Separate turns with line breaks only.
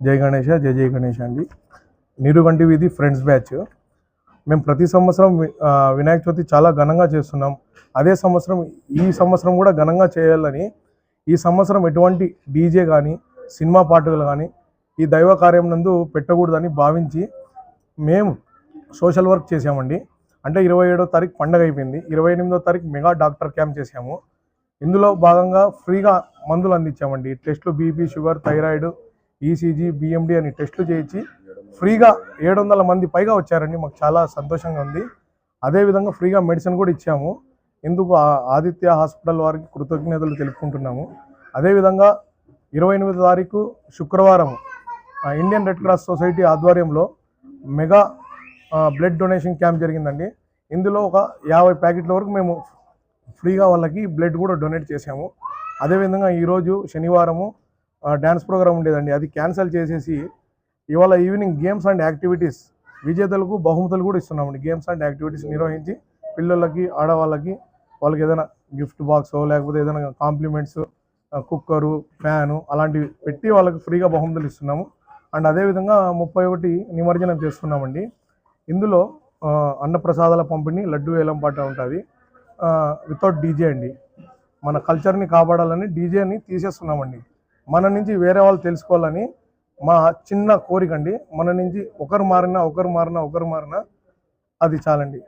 జై గణేష జై జై గణేష్ అండి. నీరుగంటి వీధి ఫ్రెండ్స్ బ్యాచ్. మేము ప్రతి సంవత్సరం వినాయక చవితి చాలా ఘనంగా చేస్తున్నాం. అదే సంవత్సరం ఈ సంవత్సరం కూడా ఘనంగా చేయాలని ఈ సంవత్సరం ఎటువంటి డీజే కానీ సినిమా పాటలు కానీ ఈ దైవ కార్యం నందు పెట్టకూడదని భావించి మేము సోషల్ వర్క్ చేసామండి అంటే ఇరవై ఏడో తారీఖు పండగ అయిపోయింది. ఇరవై ఎనిమిదో తారీఖు మెగా డాక్టర్ క్యాంప్ చేసాము ఇందులో భాగంగా ఫ్రీగా మందులు అందించామండి. టెస్టులు BP sugar thyroid ECG BMD అని టెస్టులు చేయించి ఫ్రీగా ఏడు వందల మంది పైగా వచ్చారండి. మాకు చాలా సంతోషంగా ఉంది. అదేవిధంగా ఫ్రీగా మెడిసిన్ కూడా ఇచ్చాము. ఇందుకు ఆదిత్య హాస్పిటల్ వారికి కృతజ్ఞతలు తెలుపుకుంటున్నాము. అదేవిధంగా ఇరవై ఎనిమిదో తారీఖు శుక్రవారం ఇండియన్ రెడ్ క్రాస్ సొసైటీ ఆధ్వర్యంలో మెగా బ్లడ్ డొనేషన్ క్యాంప్ జరిగిందండి. ఇందులో ఒక యాభై ప్యాకెట్ల వరకు మేము ఫ్రీగా వాళ్ళకి బ్లడ్ కూడా డొనేట్ చేసాము అదేవిధంగా ఈరోజు శనివారము డ్యాన్స్ ప్రోగ్రామ్ ఉండేదండి. అది క్యాన్సిల్ చేసేసి ఇవాళ ఈవినింగ్ గేమ్స్ అండ్ యాక్టివిటీస్ విజేతలకు బహుమతులు కూడా ఇస్తున్నామండి. గేమ్స్ అండ్ యాక్టివిటీస్ నిర్వహించి పిల్లలకి ఆడవాళ్ళకి వాళ్ళకి ఏదైనా గిఫ్ట్ బాక్స్ లేకపోతే ఏదైనా కాంప్లిమెంట్స్ కుక్కరు ఫ్యాను అలాంటివి పెట్టి వాళ్ళకి ఫ్రీగా బహుమతులు ఇస్తున్నాము. అండ్ అదేవిధంగా ముప్పై ఒకటి నిమజ్జనం చేస్తున్నామండి. ఇందులో అన్నప్రసాదాల పంపిణీ లడ్డు వేలం పాట ఉంటుంది. వితౌట్ డీజే అండి. మన కల్చర్ని కాపాడాలని డీజేని తీసేస్తున్నామండి. మన నుంచి వేరే వాళ్ళు తెలుసుకోవాలని మా చిన్న కోరిక అండి. మన నుంచి ఒకరు మారినా ఒకరు మారినా ఒకరు మారినా అది చాలండి.